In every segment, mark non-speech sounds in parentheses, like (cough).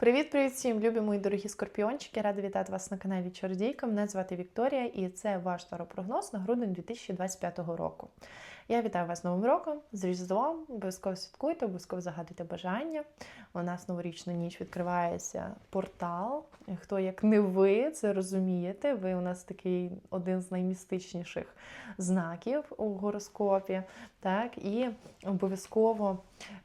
Привіт-привіт всім, любі мої дорогі скорпіончики! Рада вітати вас на каналі Чордійка. Мене звати Вікторія і це ваш таропрогноз на грудень 2025 року. Я вітаю вас з Новим роком, з Різдвом. Обов'язково святкуйте, обов'язково загадуйте бажання. У нас новорічну ніч відкривається портал. Хто як не ви це розумієте? Ви у нас такий один з наймістичніших знаків у гороскопі. Так, і обов'язково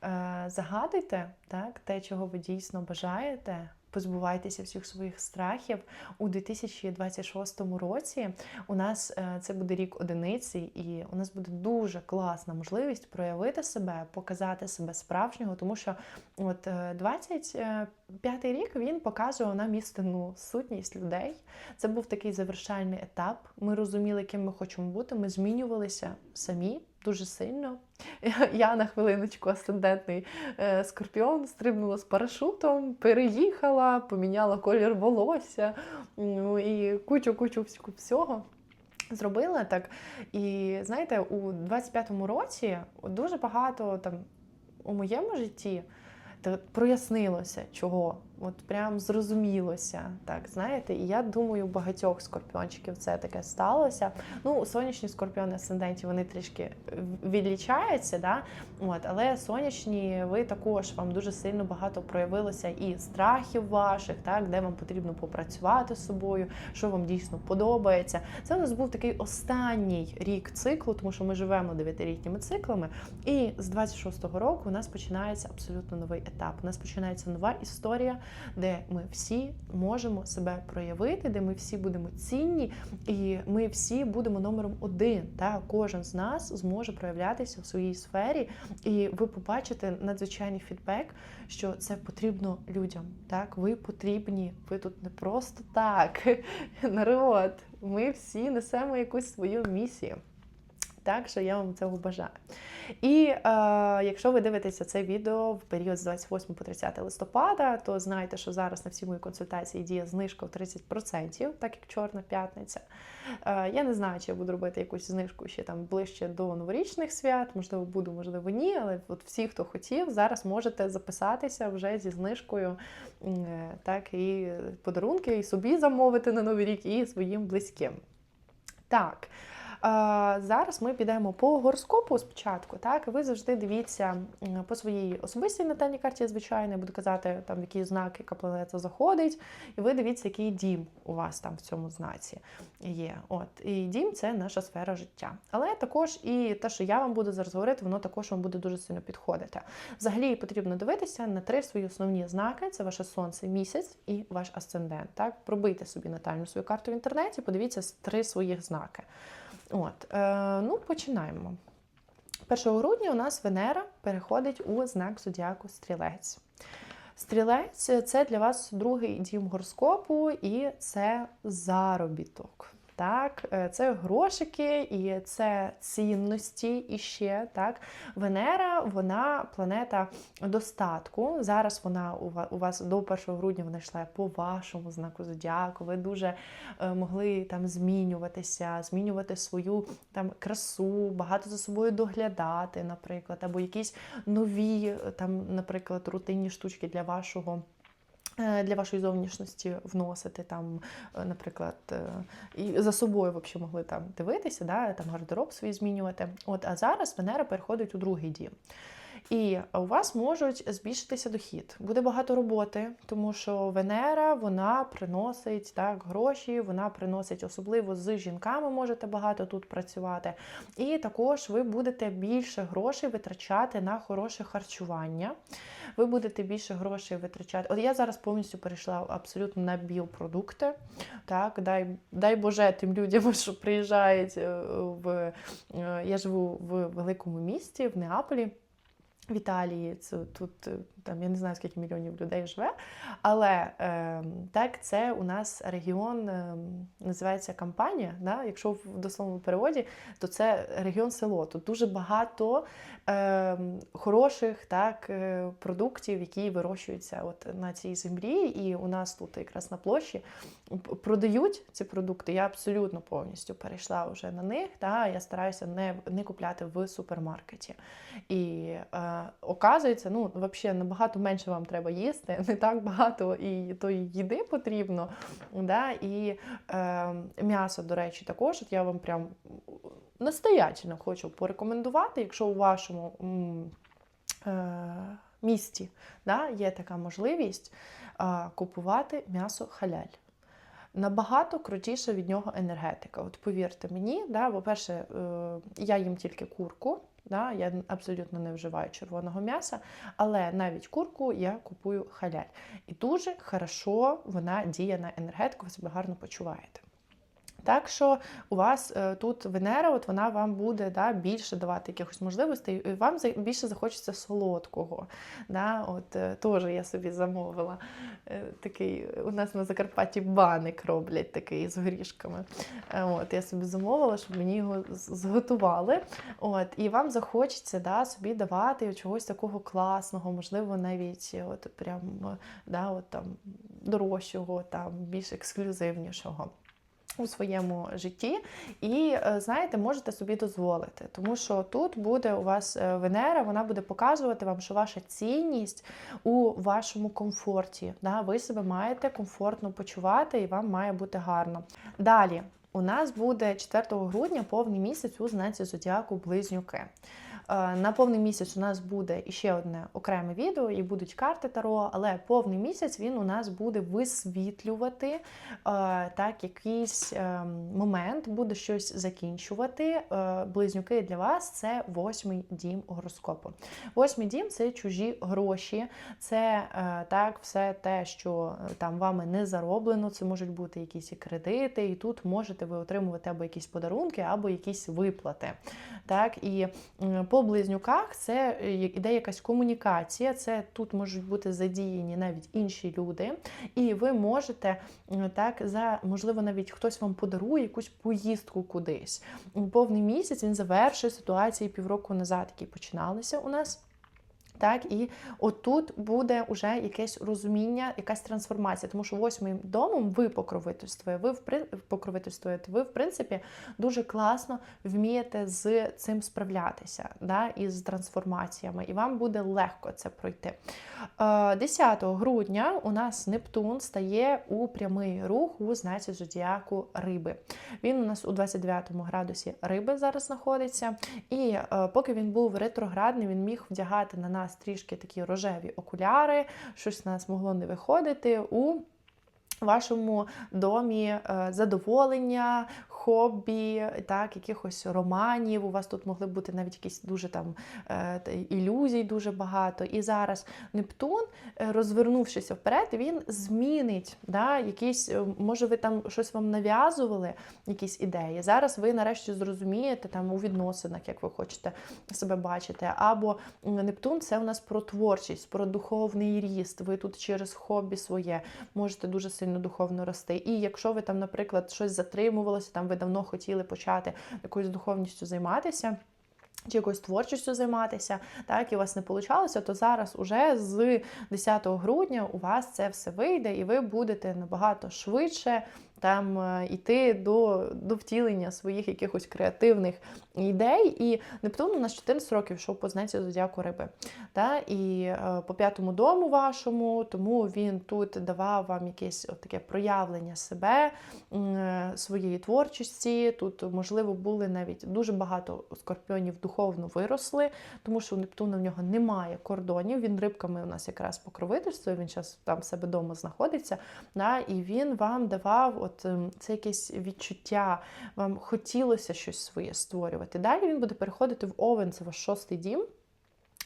е, загадуйте так, те, чого ви дійсно бажаєте. Позбувайтеся всіх своїх страхів у 2026 році. У нас е, це буде рік одиниці, і у нас буде дуже класна можливість проявити себе, показати себе справжнього, тому що от 25-й рік він показував нам істинну сутність людей. Це був такий завершальний етап. Ми розуміли, ким ми хочемо бути. Ми змінювалися самі дуже сильно. (laughs) Я на хвилиночку асцендентний е, скорпіон стрибнула з парашутом, переїхала, поміняла колір волосся ну, і кучу-кучу всього. Зробила так. І знаєте, у 25-му році дуже багато там у моєму житті прояснилося чого. От прям зрозумілося, так знаєте, і я думаю, у багатьох скорпіончиків це таке сталося. Ну, сонячні скорпіони асценденті вони трішки відлічаються, да? От, але сонячні, ви також вам дуже сильно багато проявилося і страхів ваших, так, де вам потрібно попрацювати з собою, що вам дійсно подобається. Це у нас був такий останній рік циклу, тому що ми живемо дев'ятирітніми циклами. І з 26-го року у нас починається абсолютно новий етап. У нас починається нова історія де ми всі можемо себе проявити, де ми всі будемо цінні, і ми всі будемо номером один. Та кожен з нас зможе проявлятися в своїй сфері, і ви побачите надзвичайний фідбек, що це потрібно людям. Так, ви потрібні, ви тут не просто так, (laughs) народ. Ми всі несемо якусь свою місію. Так що я вам цього бажаю. І е, якщо ви дивитеся це відео в період з 28 по 30 листопада, то знайте, що зараз на всі мої консультації діє знижка в 30%, так як Чорна п'ятниця. Е, я не знаю, чи я буду робити якусь знижку ще там ближче до новорічних свят, можливо, буду, можливо, ні. Але от всі, хто хотів, зараз можете записатися вже зі знижкою, е, так, і подарунки і собі замовити на новий рік, і своїм близьким. Так. Зараз ми підемо по гороскопу спочатку. Так, ви завжди дивіться по своїй особистій натальній карті, звичайно, я буду казати, там які знаки, яка планета заходить, і ви дивіться, який дім у вас там в цьому знаці є. От і дім це наша сфера життя. Але також і те, що я вам буду зараз говорити, воно також вам буде дуже сильно підходити. Взагалі потрібно дивитися на три свої основні знаки: це ваше сонце, місяць і ваш асцендент. Так, пробийте собі натальну свою карту в інтернеті, подивіться три своїх знаки. От, е, Ну, починаємо. 1 грудня у нас Венера переходить у знак зодіаку Стрілець. Стрілець це для вас другий дім гороскопу і це заробіток. Так, е, це грошики і це цінності і ще так. Венера, вона планета достатку. Зараз вона у вас до 1 грудня вона йшла по вашому знаку зодіаку. Ви дуже е, могли там змінюватися, змінювати свою там красу, багато за собою доглядати, наприклад, або якісь нові там, наприклад, рутинні штучки для вашого. Е, для вашої зовнішності вносити там, е, наприклад, і за собою взагалі могли там дивитися, да, там гардероб свій змінювати. От, А зараз Венера переходить у другий дім. І у вас можуть збільшитися дохід. Буде багато роботи, тому що Венера вона приносить так гроші, вона приносить особливо з жінками, можете багато тут працювати. І також ви будете більше грошей витрачати на хороше харчування. Ви будете більше грошей витрачати. От я зараз повністю перейшла абсолютно на біопродукти. Так, дай дай Боже тим людям, (laughs) що приїжджають е, в е, я живу в великому місті, в Неаполі. В Італії це тут е, там я не знаю скільки мільйонів людей живе, але е, так це у нас регіон е, називається Кампанія. Да? Якщо в дословному переводі, то це регіон село. Тут дуже багато е, хороших так, е, продуктів, які вирощуються от на цій землі. І у нас тут якраз на площі продають ці продукти. Я абсолютно повністю перейшла вже на них. Да? Я стараюся не не купляти в супермаркеті. І е, оказується, ну, взагалі набагато менше вам треба їсти, (laughs) не так багато і тої їди потрібно. Да? І е, м'ясо, до речі, також от я вам прям настоятельно хочу порекомендувати, якщо у вашому е, місті да, є така можливість е, купувати м'ясо халяль. Набагато крутіша від нього енергетика. От повірте мені, да, по-перше, е, я їм тільки курку, да, я абсолютно не вживаю червоного м'яса, але навіть курку я купую халяль. І дуже хорошо вона діє на енергетику, ви себе гарно почуваєте. Так що у вас е, тут Венера, от вона вам буде да, більше давати якихось можливостей, і вам більше захочеться солодкого. Да? От е, теж я собі замовила е, такий, у нас на Закарпатті баник роблять такий з горішками. От, я собі замовила, щоб мені його зготували. От, і вам захочеться да, собі давати чогось такого класного, можливо, навіть от прям да, от, там, дорожчого, там, більш ексклюзивнішого у своєму житті, і е, знаєте, можете собі дозволити, тому що тут буде у вас е, Венера, вона буде показувати вам, що ваша цінність у вашому комфорті. Да? Ви себе маєте комфортно почувати, і вам має бути гарно. Далі. У нас буде 4 грудня повний місяць у знаці зодіаку Близнюки. Е, На повний місяць у нас буде іще одне окреме відео, і будуть карти Таро, але повний місяць він у нас буде висвітлювати е, так, якийсь е, момент, буде щось закінчувати. Е, Близнюки для вас це восьмий дім гороскопу. Восьмий дім це чужі гроші, це так, все те, що там вами не зароблено. Це можуть бути якісь і кредити, і тут можете ви отримувати або якісь подарунки, або якісь виплати. Так, і по близнюках це е, іде якась комунікація. Це тут можуть бути задіяні навіть інші люди, і ви можете так за можливо навіть хтось вам подарує якусь поїздку кудись. Повний місяць він завершує ситуації півроку назад, які починалися у нас. Так, і отут буде вже якесь розуміння, якась трансформація, тому що восьмим домом ви покровительствує, ви покровительствуєте, ви в принципі дуже класно вмієте з цим справлятися, да, із трансформаціями, і вам буде легко це пройти. Е, 10 грудня у нас Нептун стає у прямий рух у знаці зодіаку Риби. Він у нас у 29 градусі Риби зараз знаходиться. І е, поки він був ретроградний, він міг вдягати на нас трішки такі рожеві окуляри, щось на нас могло не виходити у вашому домі е, задоволення, хобі, так, якихось романів. У вас тут могли бути навіть якісь дуже там е, ілюзій дуже багато. І зараз Нептун, е, розвернувшися вперед, він змінить да, якісь, е, може, ви там щось вам нав'язували, якісь ідеї. Зараз ви нарешті зрозумієте там у відносинах, як ви хочете себе бачити. Або Нептун це у нас про творчість, про духовний ріст. Ви тут через хобі своє можете дуже сильно духовно рости. І якщо ви там, наприклад, щось затримувалося, там ви давно хотіли почати якоюсь духовністю займатися. Чи якоюсь творчістю займатися, так і у вас не вийшло, то зараз уже з 10 грудня у вас це все вийде, і ви будете набагато швидше там е, йти до, до втілення своїх якихось креативних ідей. І Нептун у нас 14 років йшов по знаці зодіаку риби. Та? І е, по п'ятому дому вашому, тому він тут давав вам якесь от таке проявлення себе, е, своєї творчості. Тут, можливо, були навіть дуже багато скорпіонів духовно виросли, тому що у Нептуна в нього немає кордонів. Він рибками у нас якраз покровительствує, він зараз там себе вдома знаходиться. Да? І він вам давав от ем, це якесь відчуття, вам хотілося щось своє створювати. Далі він буде переходити в Овен, це ваш шостий дім.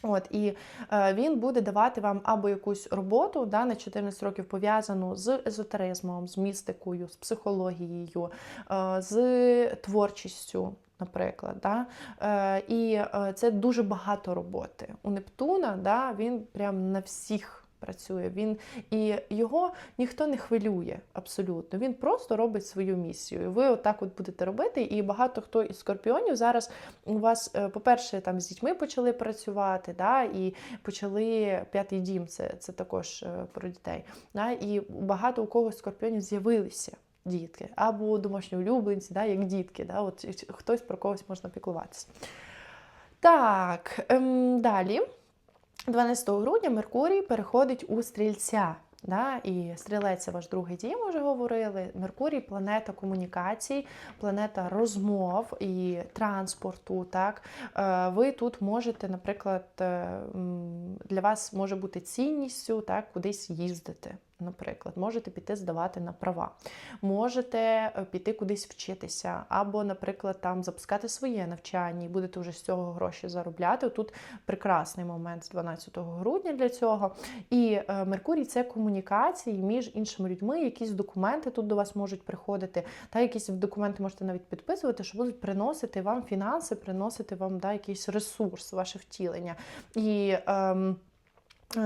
От і е, він буде давати вам або якусь роботу да, на 14 років пов'язану з езотеризмом, з містикою, з психологією, е, з творчістю. Наприклад, да? е, і е, це дуже багато роботи. У Нептуна да, він прям на всіх працює. Він і його ніхто не хвилює абсолютно. Він просто робить свою місію. Ви отак от будете робити. І багато хто із скорпіонів зараз у вас, е, по-перше, там з дітьми почали працювати, да, і почали п'ятий дім, це, це також е, про дітей. Да, і багато у когось скорпіонів з'явилися. Дітки або домашні улюбленці, да, як дітки, да, от хтось про когось можна піклуватися. Так, ем, далі. 12 грудня Меркурій переходить у стрільця. Да, і стрілець це ваш другий дім, вже говорили. Меркурій планета комунікацій, планета розмов і транспорту. Так Е, Ви тут можете, наприклад, е, для вас може бути цінністю так, кудись їздити. Наприклад, можете піти здавати на права, можете е, піти кудись вчитися, або, наприклад, там запускати своє навчання і будете вже з цього гроші заробляти. Тут прекрасний момент з 12 грудня для цього. І е, Меркурій це комунікації між іншими людьми, якісь документи тут до вас можуть приходити, та якісь документи можете навіть підписувати, що будуть приносити вам фінанси, приносити вам да, якийсь ресурс, ваше втілення. І ем,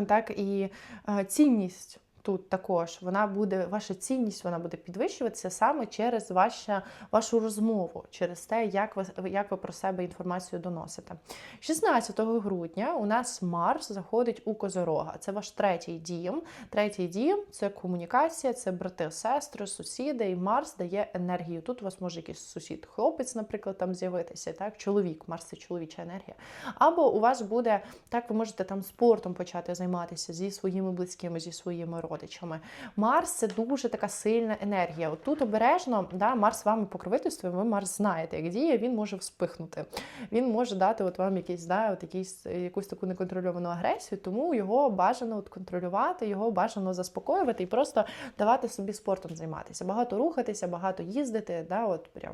так, і е, цінність тут також вона буде, ваша цінність вона буде підвищуватися саме через ваша, вашу розмову, через те, як ви, як ви про себе інформацію доносите. 16 грудня у нас Марс заходить у Козорога. Це ваш третій дім. Третій дім це комунікація, це брати, сестри, сусіди, і Марс дає енергію. Тут у вас може якийсь сусід, хлопець, наприклад, там з'явитися, так, чоловік, Марс це чоловіча енергія. Або у вас буде так, ви можете там спортом почати займатися зі своїми близькими, зі своїми родичами. Марс це дуже така сильна енергія. От тут обережно, да, Марс вами покровительствує, ви Марс знаєте, як діє, він може вспихнути. Він може дати от вам якийсь, да, от якийсь, якусь таку неконтрольовану агресію, тому його бажано от контролювати, його бажано заспокоювати і просто давати собі спортом займатися. Багато рухатися, багато їздити, да, от прям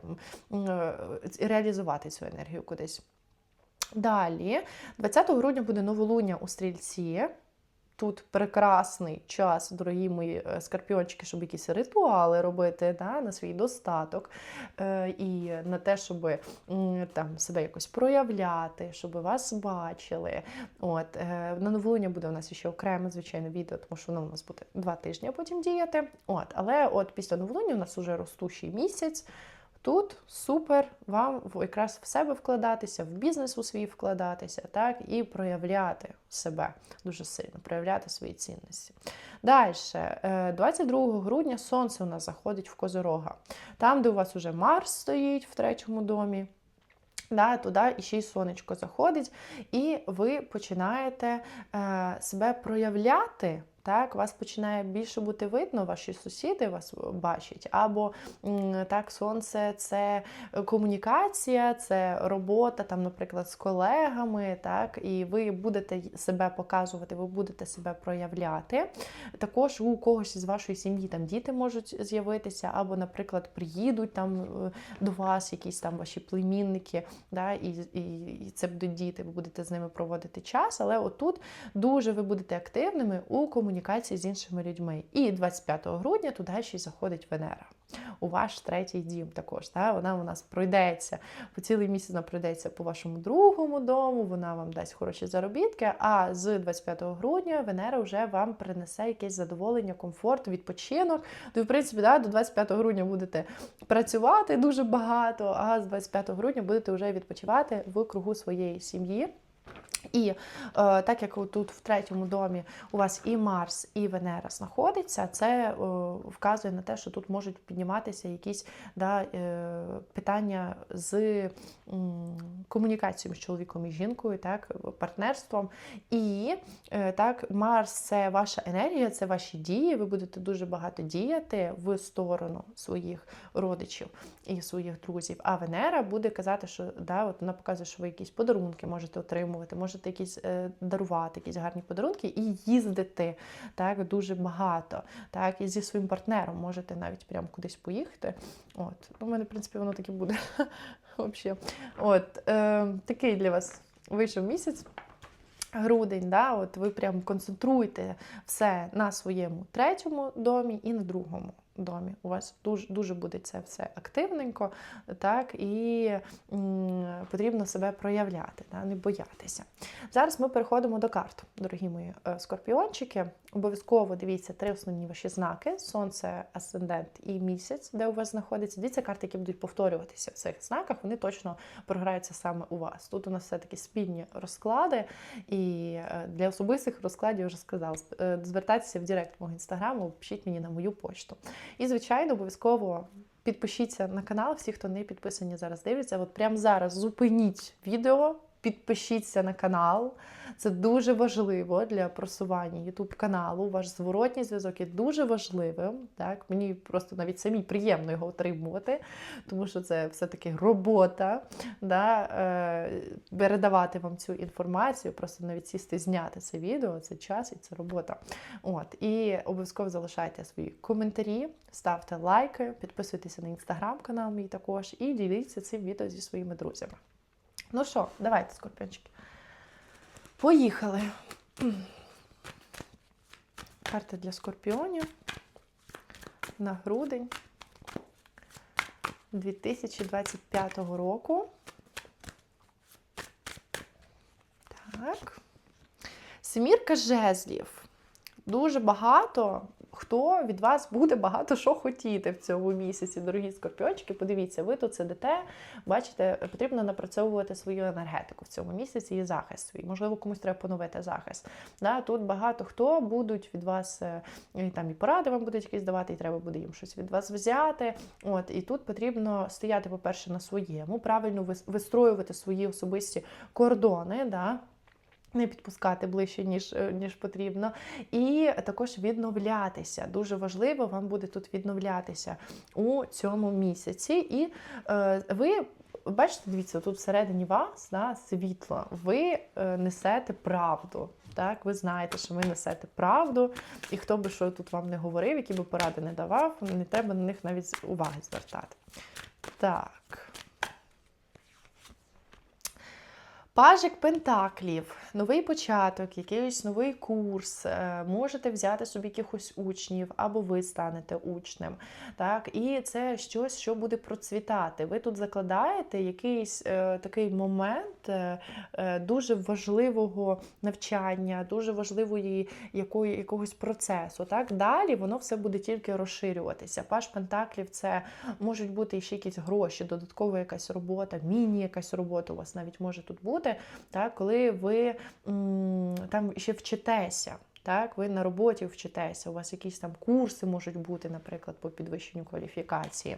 е, реалізувати цю енергію кудись. Далі, 20 грудня буде новолуння у стрільці. Тут прекрасний час, дорогі мої е, скорпіончики, щоб якісь ритуали робити да, на свій достаток е, і на те, щоб там себе якось проявляти, щоб вас бачили. От, е, На новолуння буде у нас ще окреме, звичайно, відео, тому що воно у нас буде два тижні потім діяти. От, Але от після новолуння у нас вже ростущий місяць. Тут супер вам якраз в себе вкладатися, в бізнес у свій вкладатися, так, і проявляти себе дуже сильно, проявляти свої цінності. Далі, 22 грудня сонце у нас заходить в Козорога. Там, де у вас уже Марс стоїть в третьому домі. Да, Туди і ще й сонечко заходить, і ви починаєте е, себе проявляти так, вас починає більше бути видно, ваші сусіди вас бачать. Або так, сонце це комунікація, це робота, там, наприклад, з колегами, так, і ви будете себе показувати, ви будете себе проявляти. Також у когось з вашої сім'ї там діти можуть з'явитися, або, наприклад, приїдуть там е, до вас якісь там ваші племінники, да, і, і, і це будуть діти, ви будете з ними проводити час. Але отут дуже ви будете активними у комунікації комунікації з іншими людьми. І 25 грудня туди ще й заходить Венера. У ваш третій дім також. Так? Вона у нас пройдеться по цілий місяць вона пройдеться по вашому другому дому, вона вам дасть хороші заробітки. А з 25 грудня Венера вже вам принесе якесь задоволення, комфорт, відпочинок. То, в принципі, да, до 25 грудня будете працювати дуже багато, а з 25 грудня будете вже відпочивати в кругу своєї сім'ї. І е, так як тут в третьому домі у вас і Марс, і Венера знаходиться, це е, вказує на те, що тут можуть підніматися якісь да, е, питання з м, комунікацією з чоловіком і жінкою, так, партнерством. І е, так, Марс це ваша енергія, це ваші дії. Ви будете дуже багато діяти в сторону своїх родичів і своїх друзів. А Венера буде казати, що да, от вона показує, що ви якісь подарунки можете отримувати можете якісь е, дарувати, якісь гарні подарунки і їздити так, дуже багато. Так, І зі своїм партнером можете навіть прямо кудись поїхати. От. У мене, в принципі, воно таке буде. (laughs) От, е, Такий для вас вийшов місяць. Грудень, да, от ви прям концентруєте все на своєму третьому домі і на другому домі. У вас дуже дуже буде це все активненько, так, і м, потрібно себе проявляти, да, не боятися. Зараз ми переходимо до карт, дорогі мої е, скорпіончики. Обов'язково дивіться три основні ваші знаки: сонце, асцендент і місяць, де у вас знаходиться. Дивіться карти, які будуть повторюватися в цих знаках, вони точно програються саме у вас. Тут у нас все-таки спільні розклади, і е, для особистих розкладів я вже сказала, е, звертайтеся в Директ мого інстаграму, пишіть мені на мою почту. І, звичайно, обов'язково підпишіться на канал, всі, хто не підписані зараз дивляться. От прямо зараз зупиніть відео, підпишіться на канал. Це дуже важливо для просування YouTube каналу. Ваш зворотній зв'язок є дуже важливим. Так? Мені просто навіть самі приємно його отримувати, тому що це все-таки робота. Да? Е, передавати вам цю інформацію, просто навіть сісти, зняти це відео, це час і це робота. От. І обов'язково залишайте свої коментарі, ставте лайки, підписуйтеся на інстаграм-канал мій також і діліться цим відео зі своїми друзями. Ну що, давайте, скорпіончики. Поїхали. Карта для скорпіонів на грудень 2025 року. Так. Семірка жезлів. Дуже багато хто від вас буде багато що хотіти в цьому місяці, дорогі скорпіончики. Подивіться, ви тут сидите, бачите, потрібно напрацьовувати свою енергетику в цьому місяці і захист свій. Можливо, комусь треба поновити захист. Да, Тут багато хто будуть від вас е, і там і поради вам будуть якісь давати, і треба буде їм щось від вас взяти. От І тут потрібно стояти, по-перше, на своєму, правильно вистроювати свої особисті кордони. Да, не підпускати ближче, ніж е, ніж потрібно. І також відновлятися. Дуже важливо вам буде тут відновлятися у цьому місяці. І е, ви бачите, дивіться, тут всередині вас да, світло, ви е, несете правду. Так, Ви знаєте, що ви несете правду, і хто би що тут вам не говорив, які би поради не давав, не треба на них навіть уваги звертати. Так. Пажик Пентаклів, новий початок, якийсь новий курс, е, можете взяти собі якихось учнів, або ви станете учнем. Так? І це щось, що буде процвітати. Ви тут закладаєте якийсь е, такий момент е, е, дуже важливого навчання, дуже важливої якої, якогось процесу. Так? Далі воно все буде тільки розширюватися. Паж Пентаклів це можуть бути ще якісь гроші, додаткова якась робота, міні якась робота у вас навіть може тут бути роботи, так, коли ви там ще вчитеся. Так, ви на роботі вчитеся, у вас якісь там курси можуть бути, наприклад, по підвищенню кваліфікації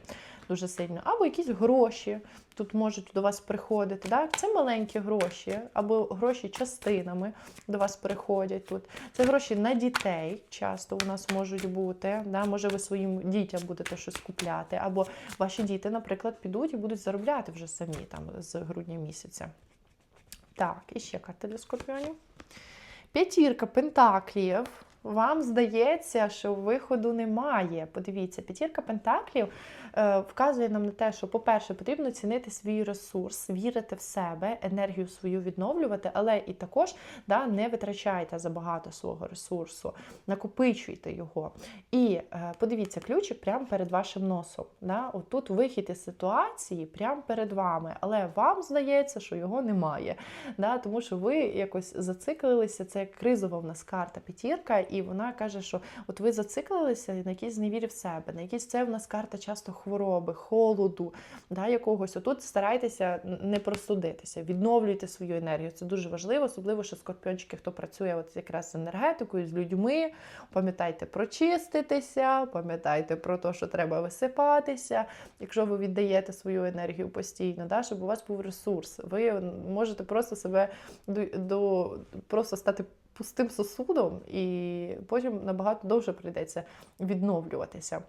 дуже сильно, або якісь гроші тут можуть до вас приходити. Так? Це маленькі гроші, або гроші частинами до вас приходять тут. Це гроші на дітей часто у нас можуть бути. Да? Може, ви своїм дітям будете щось купляти, або ваші діти, наприклад, підуть і будуть заробляти вже самі там з грудня місяця. Так, і ще карта для скорпіонів. П'ятірка пентаклів. Вам здається, що виходу немає. Подивіться, п'ятірка пентаклів Е, вказує нам на те, що, по-перше, потрібно цінити свій ресурс, вірити в себе, енергію свою відновлювати, але і також да, не витрачайте забагато свого ресурсу, накопичуйте його. І е, подивіться, ключик прямо перед вашим носом. Да? Отут вихід із ситуації прямо перед вами, але вам здається, що його немає. Да? Тому що ви якось зациклилися, це кризова в нас карта п'ятірка, і вона каже, що от ви зациклилися на якійсь зневірі в себе, на якісь це в нас карта часто хвороби, холоду, да, якогось. Отут старайтеся не простудитися, відновлюйте свою енергію. Це дуже важливо, особливо, що скорпіончики, хто працює от якраз з енергетикою, з людьми. Пам'ятайте прочиститися, пам'ятайте про те, що треба висипатися, якщо ви віддаєте свою енергію постійно, да, щоб у вас був ресурс. Ви можете просто себе до, до просто стати. Пустим сосудом, і потім набагато довше прийдеться відновлюватися.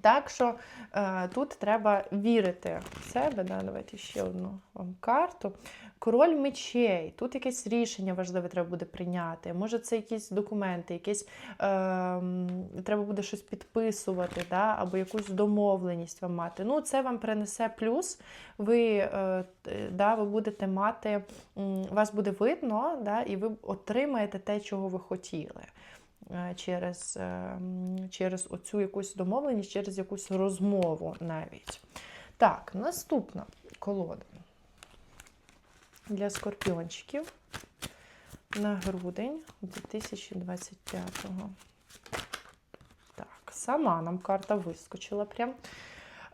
Так що е, тут треба вірити в себе. Да? Давайте ще одну вам карту. Король мечей. Тут якесь рішення важливе треба буде прийняти. Може, це якісь документи, якісь, е, треба буде щось підписувати, да? або якусь домовленість вам мати. Ну, Це вам принесе плюс. Ви е, да, ви будете мати, вас буде видно, да? і ви отримаєте те, чого ви хотіли. Е, через е, через оцю якусь домовленість, через якусь розмову навіть. Так, наступна колода для скорпіончиків на грудень 2025-го. Так, сама нам карта вискочила прям.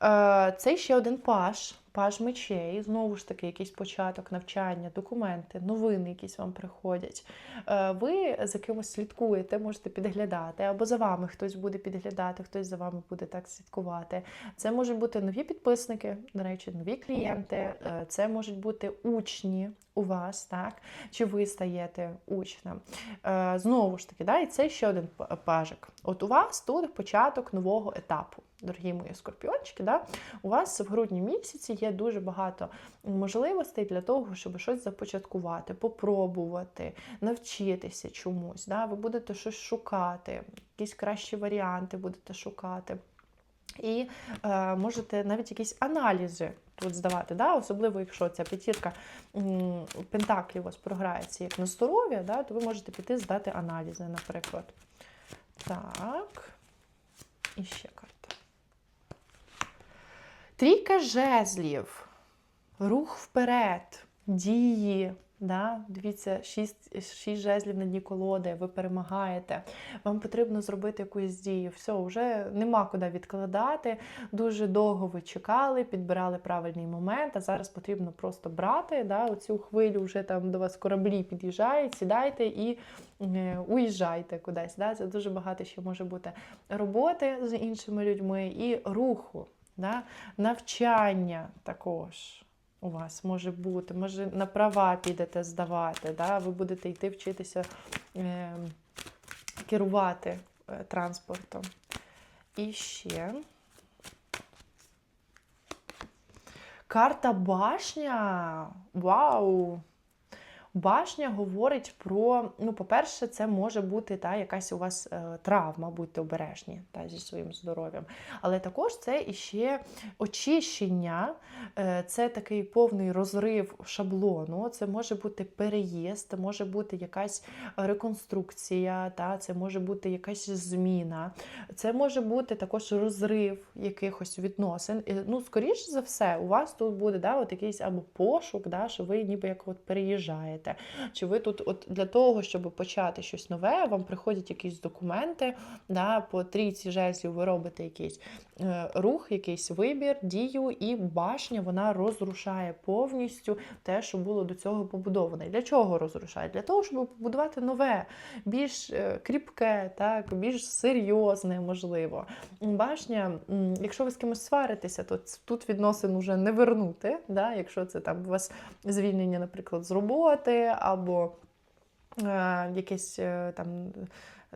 Е, Це ще один паж, паж мечей. Знову ж таки, якийсь початок навчання, документи, новини якісь вам приходять. Е, Ви за кимось слідкуєте, можете підглядати, або за вами хтось буде підглядати, хтось за вами буде так слідкувати. Це можуть бути нові підписники, до речі, нові клієнти, е, це можуть бути учні у вас, так? Чи ви стаєте учнем. Знову ж таки, да, і це ще один пажик. От у вас тут початок нового етапу, дорогі мої скорпіончики. Да? У вас в грудні місяці є дуже багато можливостей для того, щоб щось започаткувати, попробувати, навчитися чомусь. Да? Ви будете щось шукати, якісь кращі варіанти будете шукати. І е, можете навіть якісь аналізи тут здавати, да? особливо якщо ця п'ятірка м, пентаклів у вас програється як на здоров'я, да? то ви можете піти здати аналізи, наприклад. Так. І ще карта. Трійка жезлів. Рух вперед, дії. Да? Дивіться, шість, шість жезлів на дні колоди, ви перемагаєте. Вам потрібно зробити якусь дію. Все, вже нема куди відкладати. Дуже довго ви чекали, підбирали правильний момент, а зараз потрібно просто брати да, оцю хвилю, вже там до вас кораблі під'їжджають, сідайте і е, уїжджайте кудись. Да? Це дуже багато ще може бути роботи з іншими людьми і руху, да? навчання також. У вас може бути, може на права підете здавати, да? ви будете йти вчитися е, керувати транспортом. І ще карта башня. Вау! Башня говорить про, ну, по-перше, це може бути та, якась у вас е, травма, будьте обережні та, зі своїм здоров'ям. Але також це іще очищення, е, це такий повний розрив шаблону, це може бути переїзд, може бути якась реконструкція, та, це може бути якась зміна, це може бути також розрив якихось відносин. Ну, скоріш за все, у вас тут буде да, от якийсь або пошук, да, що ви ніби як от переїжджаєте. Чи ви тут, от для того, щоб почати щось нове, вам приходять якісь документи, да, по трійці жезлів ви робите якийсь е, рух, якийсь вибір, дію, і башня вона розрушає повністю те, що було до цього побудоване. Для чого розрушає? Для того, щоб побудувати нове, більш е, кріпке, так, більш серйозне, можливо. Башня, якщо ви з кимось сваритеся, то тут відносин уже не вернути. Да? Якщо це там у вас звільнення, наприклад, з роботи або е, якесь е, там.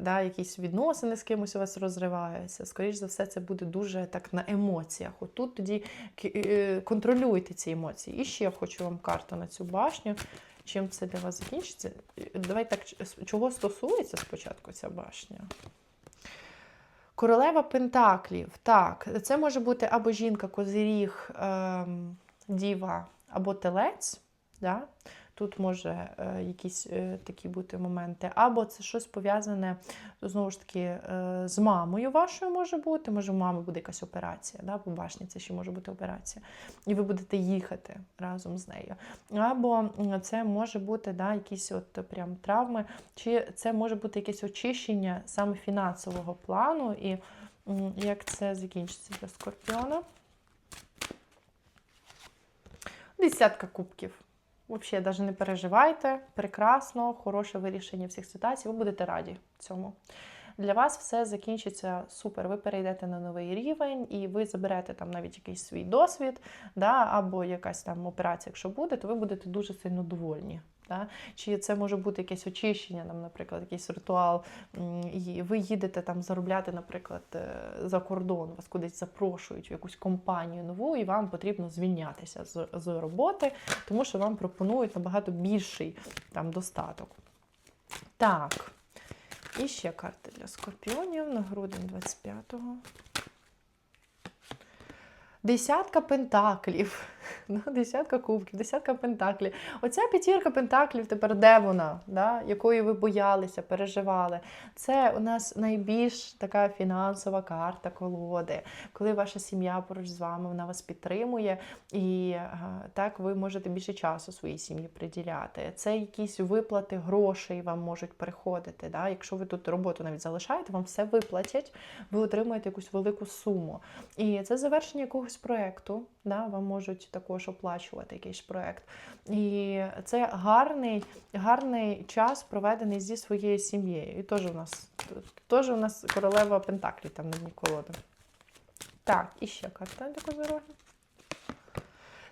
Да, якісь відносини з кимось у вас розриваються. Скоріше за все, це буде дуже так на емоціях. От тут тоді е, контролюйте ці емоції. І ще я хочу вам карту на цю башню. Чим це для вас закінчиться? Давай так, чого стосується спочатку ця башня? Королева Пентаклів. Так, це може бути або жінка, козиріг, ем, діва, або телець. Да? Тут може е, якісь е, такі бути моменти, або це щось пов'язане знову ж таки е, з мамою вашою може бути. Може, у мами буде якась операція, да? по башні це ще може бути операція. І ви будете їхати разом з нею. Або це може бути да, якісь от прям травми, чи це може бути якесь очищення саме фінансового плану, і як це закінчиться для скорпіона. Десятка кубків. Взагалі, навіть не переживайте. Прекрасно, хороше вирішення всіх ситуацій. Ви будете раді цьому. Для вас все закінчиться супер. Ви перейдете на новий рівень, і ви заберете там навіть якийсь свій досвід, да, або якась там операція, якщо буде, то ви будете дуже сильно довольні. Да? Чи це може бути якесь очищення, там, наприклад, якийсь ритуал, і ви їдете там заробляти, наприклад, е, за кордон, вас кудись запрошують в якусь компанію нову, і вам потрібно звільнятися з, з роботи, тому що вам пропонують набагато більший там достаток. Так. І ще карти для скорпіонів на грудень 25-го. Десятка пентаклів. (laughs) Ну, десятка кубків, десятка пентаклів. Оця п'ятірка пентаклів тепер де вона, да? якої ви боялися, переживали. Це у нас найбільш така фінансова карта колоди, коли ваша сім'я поруч з вами, вона вас підтримує, і так ви можете більше часу своїй сім'ї приділяти. Це якісь виплати грошей вам можуть приходити. Да? Якщо ви тут роботу навіть залишаєте, вам все виплатять, ви отримуєте якусь велику суму. І це завершення якогось проєкту, да? вам можуть також оплачувати якийсь проєкт. І це гарний, гарний час, проведений зі своєю сім'єю. І теж у нас теж у нас королева Пентаклі там на дні колоди. Так, і ще карта для козороги.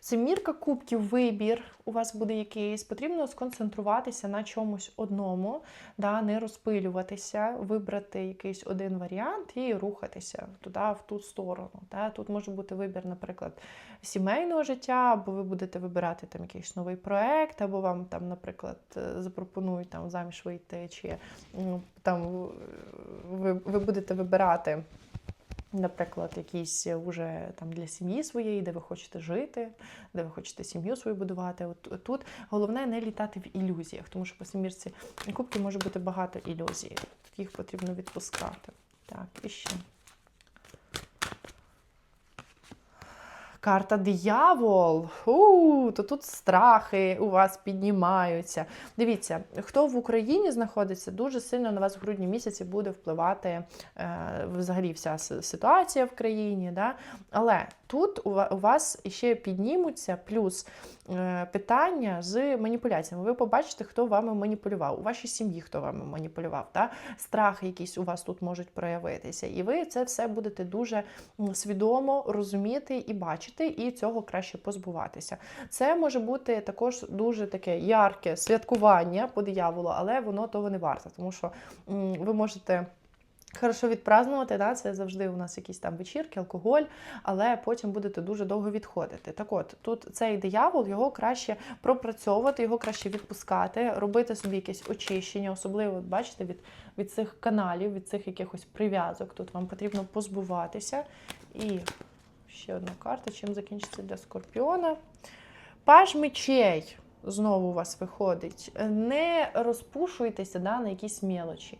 Семірка кубків, вибір у вас буде якийсь, потрібно сконцентруватися на чомусь одному, да, не розпилюватися, вибрати якийсь один варіант і рухатися туди, в ту сторону. Да. Тут може бути вибір, наприклад, сімейного життя, або ви будете вибирати там якийсь новий проект, або вам там, наприклад, запропонують там заміж вийти, чи там ви, ви будете вибирати. Наприклад, якісь уже там для сім'ї своєї, де ви хочете жити, де ви хочете сім'ю свою будувати. От тут головне не літати в ілюзіях, тому що по семірці кубки може бути багато ілюзій. Їх потрібно відпускати. Так, і ще. Карта диявол. То тут страхи у вас піднімаються. Дивіться, хто в Україні знаходиться, дуже сильно на вас в грудні місяці буде впливати е, взагалі вся ситуація в країні. Да? Але тут у вас ще піднімуться плюс е, питання з маніпуляціями. Ви побачите, хто вами маніпулював, у вашій сім'ї, хто вами маніпулював. Да? Страхи якісь у вас тут можуть проявитися. І ви це все будете дуже свідомо розуміти і бачити, і цього краще позбуватися. Це може бути також дуже таке ярке святкування по дияволу, але воно того не варто, тому що ви можете. Хорошо відпразнувати, да, це завжди у нас якісь там вечірки, алкоголь, але потім будете дуже довго відходити. Так от, тут цей диявол, його краще пропрацьовувати, його краще відпускати, робити собі якесь очищення, особливо, бачите, від від цих каналів, від цих якихось прив'язок. Тут вам потрібно позбуватися. І ще одна карта, чим закінчиться для скорпіона. Паж мечей знову у вас виходить. Не розпушуйтеся да, на якісь мелочі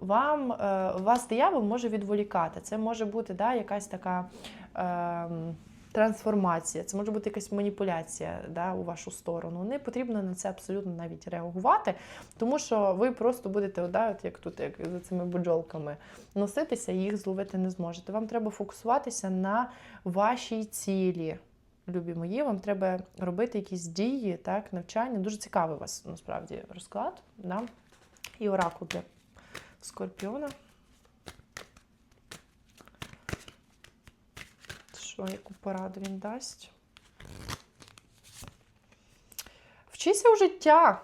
вам е, вас диявол може відволікати. Це може бути да, якась така. Е, Трансформація, це може бути якась маніпуляція да, у вашу сторону. Не потрібно на це абсолютно навіть реагувати, тому що ви просто будете, да, от як тут, як за цими буджолками, носитися і їх зловити не зможете. Вам треба фокусуватися на вашій цілі. Любі мої, вам треба робити якісь дії, так, навчання. Дуже цікавий у вас насправді розклад. Да? І оракул для скорпіона. Що, яку пораду він дасть? Вчися у життя.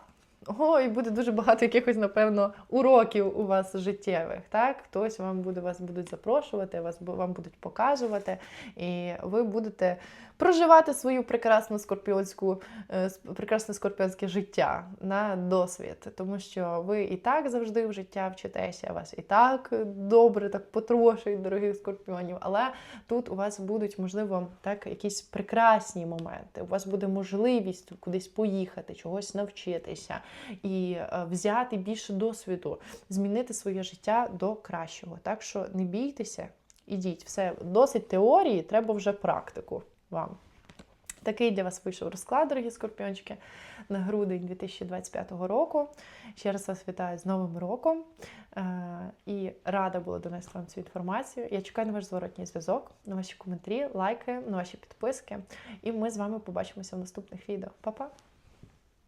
Ой, буде дуже багато якихось, напевно, уроків у вас життєвих. Так? Хтось вам буде вас будуть запрошувати, вас вам будуть показувати, і ви будете проживати свою прекрасну скорпіонську, е, прекрасне скорпіонське життя на досвід, тому що ви і так завжди в життя вчитеся, вас і так добре, так потрошують дорогих скорпіонів. Але тут у вас будуть, можливо, так, якісь прекрасні моменти. У вас буде можливість кудись поїхати, чогось навчитися і е, взяти більше досвіду, змінити своє життя до кращого. Так що не бійтеся, ідіть, все досить теорії, треба вже практику вам. Такий для вас вийшов розклад, дорогі скорпіончики, на грудень 2025 року. Ще раз вас вітаю з Новим роком е, і рада була донести вам цю інформацію. Я чекаю на ваш зворотній зв'язок, на ваші коментарі, лайки, на ваші підписки. І ми з вами побачимося в наступних відео. Па-па!